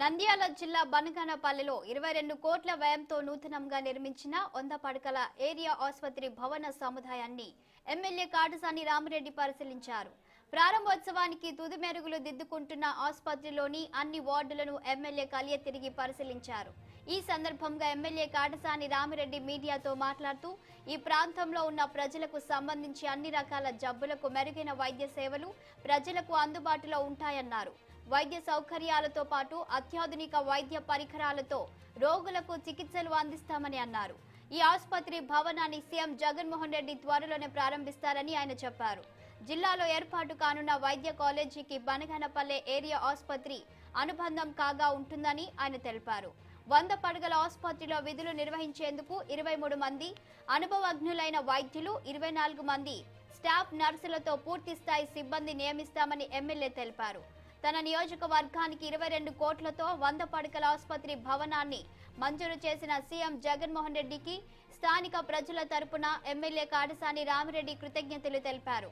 నంద్యాల జిల్లా బనగానపల్లిలో ఇరవై రెండు కోట్ల వ్యయంతో నూతనంగా నిర్మించిన వంద పడకల ఏరియా ఆసుపత్రి భవన సముదాయాన్ని ఎమ్మెల్యే కాటసాని రామిరెడ్డి పరిశీలించారు. ప్రారంభోత్సవానికి తుది మెరుగులు దిద్దుకుంటున్న ఆసుపత్రిలోని అన్ని వార్డులను ఎమ్మెల్యే కలియ తిరిగి పరిశీలించారు. ఈ సందర్భంగా ఎమ్మెల్యే కాటసాని రామిరెడ్డి మీడియాతో మాట్లాడుతూ ఈ ప్రాంతంలో ఉన్న ప్రజలకు సంబంధించి అన్ని రకాల జబ్బులకు మెరుగైన వైద్య సేవలు ప్రజలకు అందుబాటులో ఉంటాయన్నారు. వైద్య సౌకర్యాలతో పాటు అత్యాధునిక వైద్య పరికరాలతో రోగులకు చికిత్సలు అందిస్తామని అన్నారు. ఈ ఆసుపత్రి భవనాన్ని సీఎం జగన్మోహన్ రెడ్డి త్వరలోనే ప్రారంభిస్తారని ఆయన చెప్పారు. జిల్లాలో ఏర్పాటు కానున్న వైద్య కాలేజీకి బనగనపల్లె ఏరియా ఆసుపత్రి అనుబంధం కాగా ఉంటుందని ఆయన తెలిపారు. వంద పడగల ఆసుపత్రిలో విధులు నిర్వహించేందుకు ఇరవై మూడు మంది అనుభవజ్ఞులైన వైద్యులు ఇరవై నాలుగు మంది స్టాఫ్ నర్సులతో పూర్తి స్థాయి సిబ్బంది నియమిస్తామని ఎమ్మెల్యే తెలిపారు. తన నియోజకవర్గానికి ఇరవై రెండు కోట్లతో వంద పడకల ఆసుపత్రి భవనాన్ని మంజూరు చేసిన సీఎం జగన్మోహన్ రెడ్డికి స్థానిక ప్రజల తరపున ఎమ్మెల్యే కాటసాని రామిరెడ్డి కృతజ్ఞతలు తెలిపారు.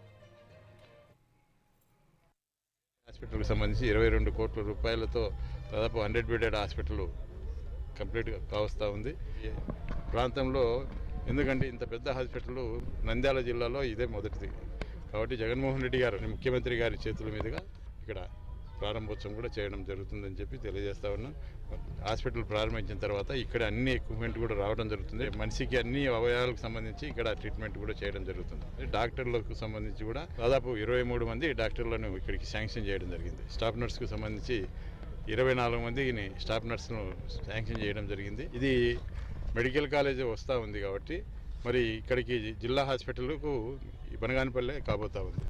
హాస్పిటల్కి సంబంధించి ఇరవై రెండు కోట్ల రూపాయలతో దాదాపు హండ్రెడ్ బెడెడ్ హాస్పిటల్ కంప్లీట్గా కావస్తూ ఉంది. ప్రాంతంలో ఎందుకంటే ఇంత పెద్ద హాస్పిటల్ నంద్యాల జిల్లాలో ఇదే మొదటిది. కాబట్టి జగన్మోహన్ రెడ్డి గారు ముఖ్యమంత్రి గారి చేతుల మీదుగా ఇక్కడ ప్రారంభోత్సవం కూడా చేయడం జరుగుతుందని చెప్పి తెలియజేస్తా ఉన్నాం. హాస్పిటల్ ప్రారంభించిన తర్వాత ఇక్కడ అన్ని ఎక్విప్మెంట్ కూడా రావడం జరుగుతుంది. మనిషికి అన్ని అవయవాలకు సంబంధించి ఇక్కడ ట్రీట్మెంట్ కూడా చేయడం జరుగుతుంది. డాక్టర్లకు సంబంధించి కూడా దాదాపు ఇరవై మూడు మంది డాక్టర్లను ఇక్కడికి శాంక్షన్ చేయడం జరిగింది. స్టాఫ్ నర్స్కు సంబంధించి ఇరవై నాలుగు మందిని స్టాఫ్ నర్స్ను శాంక్షన్ చేయడం జరిగింది. ఇది మెడికల్ కాలేజ్ వస్తూ ఉంది కాబట్టి మరి ఇక్కడికి జిల్లా హాస్పిటల్కు బనగానిపల్లె కాబోతూ కాబోతా ఉంది.